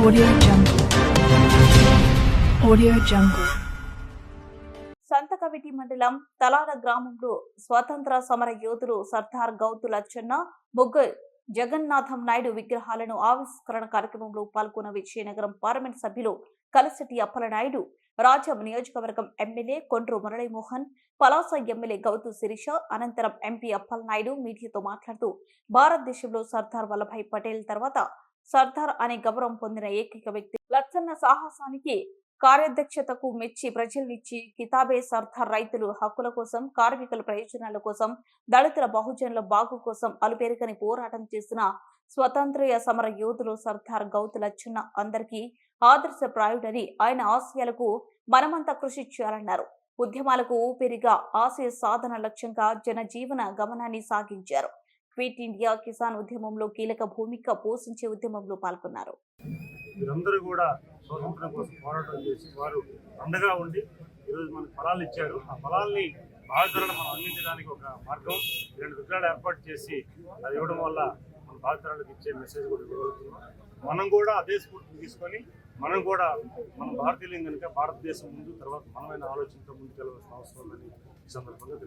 Audio Jungle. Audio Jungle. Santhakaviti మండలం తలాడ గ్రామంలో స్వతంత్ర సమర యోధులు సర్దార్ గౌతు లచ్చన్న ముగ్గు జగన్నాథం నాయుడు విగ్రహాలను ఆవిష్కరణ కార్యక్రమంలో పాల్గొన్న విజయనగరం పార్లమెంట్ సభ్యులు కలసటి అప్పలనాయుడు రాజం నియోజకవర్గం ఎమ్మెల్యే కొండ్రు మురళీమోహన్ పలాస ఎమ్మెల్యే గౌతు శిరీష అనంతరం ఎంపీ అప్పలనాయుడు మీడియాతో మాట్లాడుతూ భారతదేశంలో సర్దార్ వల్లభాయ్ పటేల్ తర్వాత సర్దార్ అనే గౌరవం పొందిన ఏకైక వ్యక్తి. లచ్చన్న సాహసానికి కార్యాధ్యక్షతకు మెచ్చి ప్రజల్నిచ్చి కితాబే సర్దార్ రైతులు హక్కుల కోసం కార్మికుల ప్రయోజనాల కోసం దళితుల బహుజనుల బాగు కోసం అలుపెరుగని పోరాటం చేసిన స్వతంత్ర సమర యోధులు సర్దార్ గౌతు లచ్చన్న అందరికీ ఆదర్శప్రాయుడని ఆయన ఆశయాలకు మనమంతా కృషి చేయాలన్నారు. ఉద్యమాలకు ఊపిరిగా ఆశయ సాధన లక్ష్యంగా జనజీవన గమనాన్ని సాగించారు. క్విట్ ఇండియా కిసాన్ ఉద్యమంలో కీలక భూమిక పోషించే ఉద్యమంలో పాల్గొన్నారు. వీరందరూ కూడా స్వాతంత్రం కోసం పోరాటం చేసి వారు అండగా ఉండి ఈరోజు మనకు ఫలాలు ఇచ్చారు. ఆ ఫలాల్ని భావితరాలు మనం అందించడానికి ఒక మార్గం రెండు విగ్రహాలు ఏర్పాటు చేసి అది ఇవ్వడం వల్ల మన భావితరాలకు ఇచ్చే మెసేజ్ కూడా ఇవ్వగలుగుతున్నాం. మనం కూడా అదే స్ఫూర్తిని తీసుకొని మనం కూడా మన భారతీయులం కనుక భారతదేశం ముందు తర్వాత మనమైన ఆలోచనతో ముందుకెళ్ళవలసిన అవసరం ఉందని ఈ సందర్భంగా